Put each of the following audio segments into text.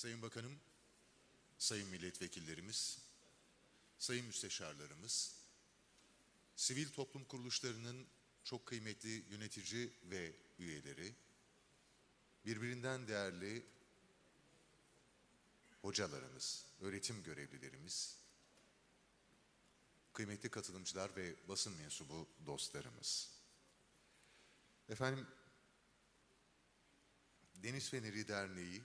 Sayın Bakanım, Sayın Milletvekillerimiz, Sayın Müsteşarlarımız, sivil toplum kuruluşlarının çok kıymetli yönetici ve üyeleri, birbirinden değerli hocalarımız, öğretim görevlilerimiz, kıymetli katılımcılar ve basın mensubu dostlarımız. Efendim, Deniz Feneri Derneği,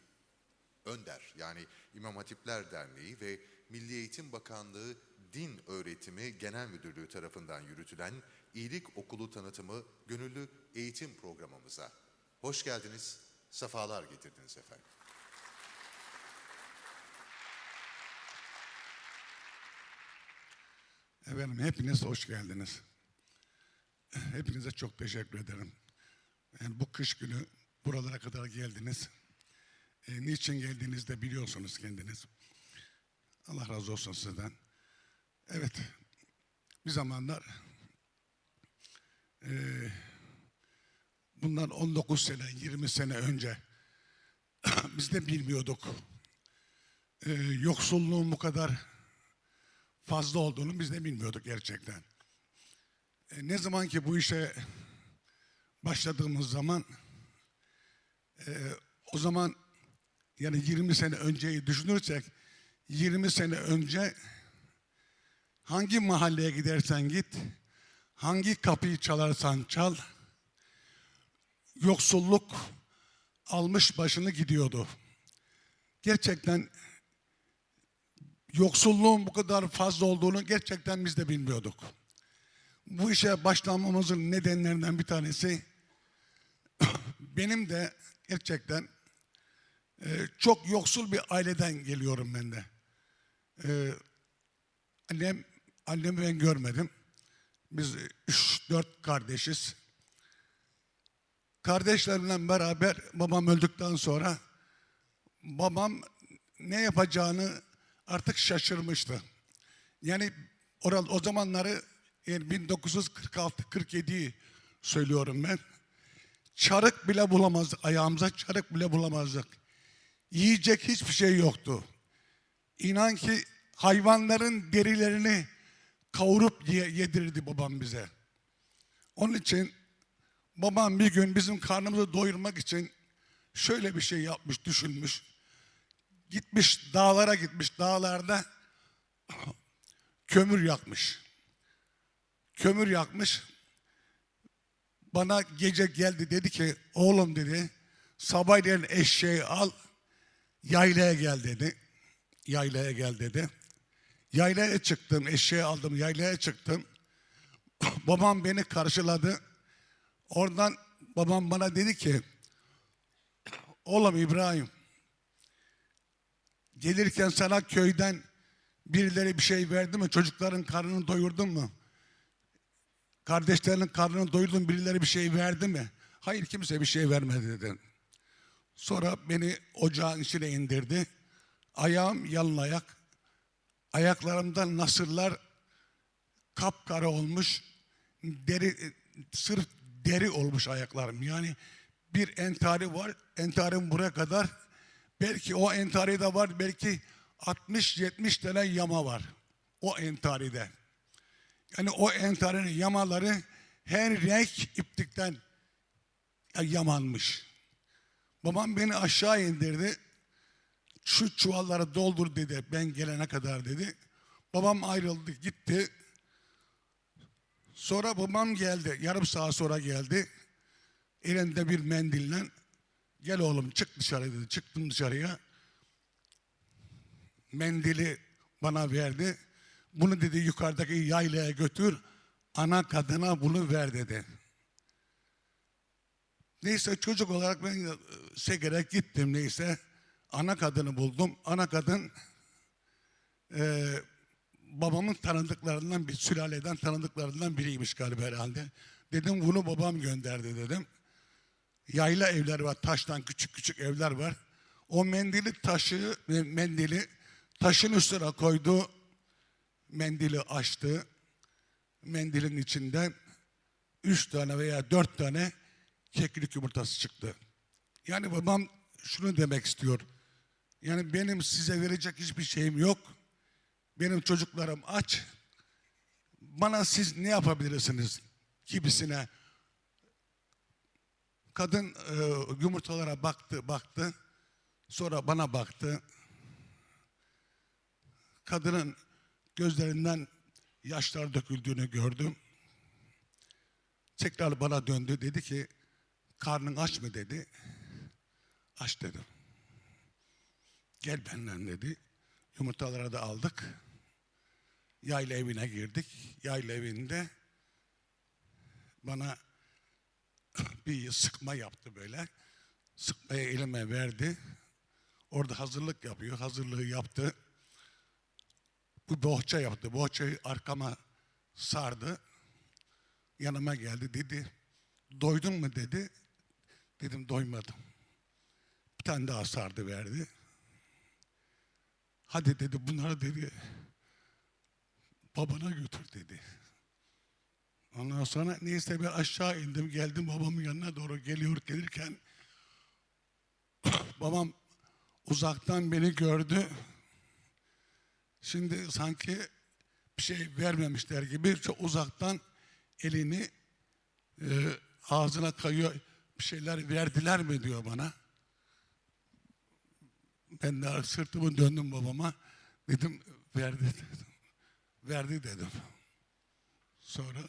Önder yani İmam Hatipler Derneği ve Milli Eğitim Bakanlığı Din Öğretimi Genel Müdürlüğü tarafından yürütülen İyilik Okulu tanıtımı gönüllü eğitim programımıza. Hoş geldiniz, sefalar getirdiniz efendim. Efendim hepiniz hoş geldiniz. Hepinize çok teşekkür ederim. Yani bu kış günü buralara kadar geldiniz. E, niçin geldiğinizi de biliyorsunuz kendiniz. Allah razı olsun sizden. Evet, bir zamanlar e, bundan 19 sene, 20 sene önce biz de bilmiyorduk. E, yoksulluğun bu kadar fazla olduğunu biz de bilmiyorduk gerçekten. E, ne zaman ki bu işe başladığımız zaman e, o zaman yani 20 sene önceyi düşünürsek 20 sene önce hangi mahalleye gidersen git hangi kapıyı çalarsan çal yoksulluk almış başını gidiyordu. Gerçekten yoksulluğun bu kadar fazla olduğunu gerçekten biz de bilmiyorduk. Bu işe başlamamızın nedenlerinden bir tanesi benim de gerçekten e, çok yoksul bir aileden geliyorum ben de. E, annem, annemi ben görmedim. Biz üç, dört kardeşiz. Kardeşlerimle beraber babam öldükten sonra babam ne yapacağını artık şaşırmıştı. Yani oral o zamanları yani 1946-47'yi söylüyorum ben. Çarık bile bulamazdık. Ayağımıza çarık bile bulamazdık. Yiyecek hiçbir şey yoktu. İnan ki hayvanların derilerini kavurup ye- yedirirdi babam bize. Onun için babam bir gün bizim karnımızı doyurmak için şöyle bir şey yapmış, düşünmüş gitmiş dağlara gitmiş dağlarda kömür yakmış. Kömür yakmış. Bana gece geldi dedi ki oğlum dedi sabahleyin eşeği al yaylaya gel dedi. Yaylaya gel dedi. Yaylaya çıktım eşeği aldım yaylaya çıktım. babam beni karşıladı. Oradan babam bana dedi ki oğlum İbrahim Gelirken sana köyden birileri bir şey verdi mi? Çocukların karnını doyurdun mu? Kardeşlerinin karnını doyurdun birileri bir şey verdi mi? Hayır kimse bir şey vermedi dedi. Sonra beni ocağın içine indirdi. Ayağım yalın ayak. Ayaklarımda nasırlar kapkara olmuş. Deri sırf deri olmuş ayaklarım. Yani bir entari var. Entarim buraya kadar Belki o entaride var, belki 60-70 tane yama var. O entaride. Yani o entarinin yamaları her renk iplikten yamanmış. Babam beni aşağı indirdi. Şu çuvalları doldur dedi ben gelene kadar dedi. Babam ayrıldı gitti. Sonra babam geldi. Yarım saat sonra geldi. Elinde bir mendille Gel oğlum çık dışarı dedi. Çıktım dışarıya. Mendili bana verdi. Bunu dedi yukarıdaki yaylaya götür. Ana kadına bunu ver dedi. Neyse çocuk olarak ben sekerek gittim neyse. Ana kadını buldum. Ana kadın e, babamın tanıdıklarından bir sülaleden tanıdıklarından biriymiş galiba herhalde. Dedim bunu babam gönderdi dedim yayla evler var. Taştan küçük küçük evler var. O mendili taşı, mendili taşın üstüne koydu. Mendili açtı. Mendilin içinden üç tane veya dört tane keklik yumurtası çıktı. Yani babam şunu demek istiyor. Yani benim size verecek hiçbir şeyim yok. Benim çocuklarım aç. Bana siz ne yapabilirsiniz gibisine. Kadın e, yumurtalara baktı, baktı. Sonra bana baktı. Kadının gözlerinden yaşlar döküldüğünü gördüm. Tekrar bana döndü dedi ki karnın aç mı dedi. Aç dedim. Gel benden dedi. Yumurtaları da aldık. Yayla evine girdik. Yayla evinde bana bir sıkma yaptı böyle. Sıkmayı elime verdi. Orada hazırlık yapıyor. Hazırlığı yaptı. Bu bohça yaptı. Bohçayı arkama sardı. Yanıma geldi dedi. Doydun mu dedi. Dedim doymadım. Bir tane daha sardı verdi. Hadi dedi bunları dedi babana götür dedi. Ondan sonra neyse bir aşağı indim geldim babamın yanına doğru geliyor gelirken babam uzaktan beni gördü. Şimdi sanki bir şey vermemişler gibi çok uzaktan elini e, ağzına kayıyor bir şeyler verdiler mi diyor bana. Ben de sırtımı döndüm babama. Dedim verdi dedim. Verdi dedim. Sonra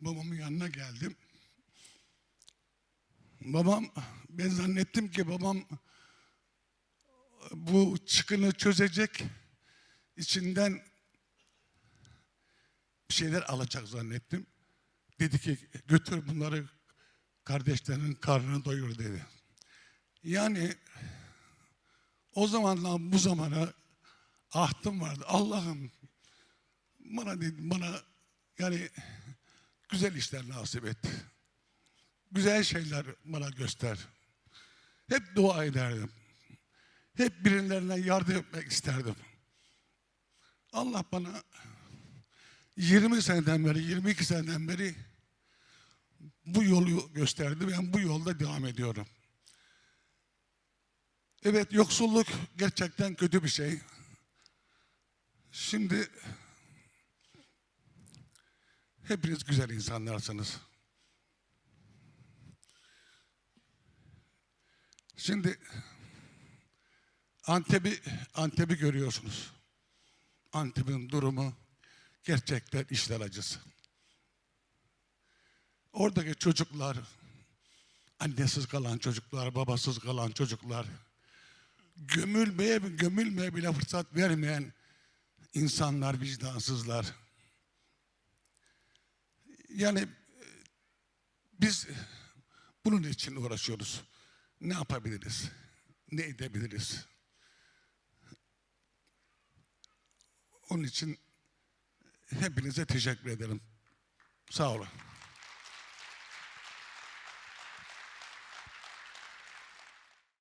babamın yanına geldim. Babam ben zannettim ki babam bu çıkını çözecek içinden bir şeyler alacak zannettim. Dedi ki götür bunları kardeşlerinin karnını doyur dedi. Yani o zamandan bu zamana ahtım vardı. Allah'ım bana dedi, bana yani güzel işler nasip et. Güzel şeyler bana göster. Hep dua ederdim. Hep birilerine yardım etmek isterdim. Allah bana 20 seneden beri, 22 seneden beri bu yolu gösterdi. Ben bu yolda devam ediyorum. Evet yoksulluk gerçekten kötü bir şey. Şimdi hepiniz güzel insanlarsınız. Şimdi Antep'i Antep'i görüyorsunuz. Antep'in durumu gerçekten işler acısı. Oradaki çocuklar, annesiz kalan çocuklar, babasız kalan çocuklar, gömülmeye gömülmeye bile fırsat vermeyen insanlar, vicdansızlar. Yani e, biz bunun için uğraşıyoruz. Ne yapabiliriz? Ne edebiliriz? Onun için hepinize teşekkür ederim. Sağ olun.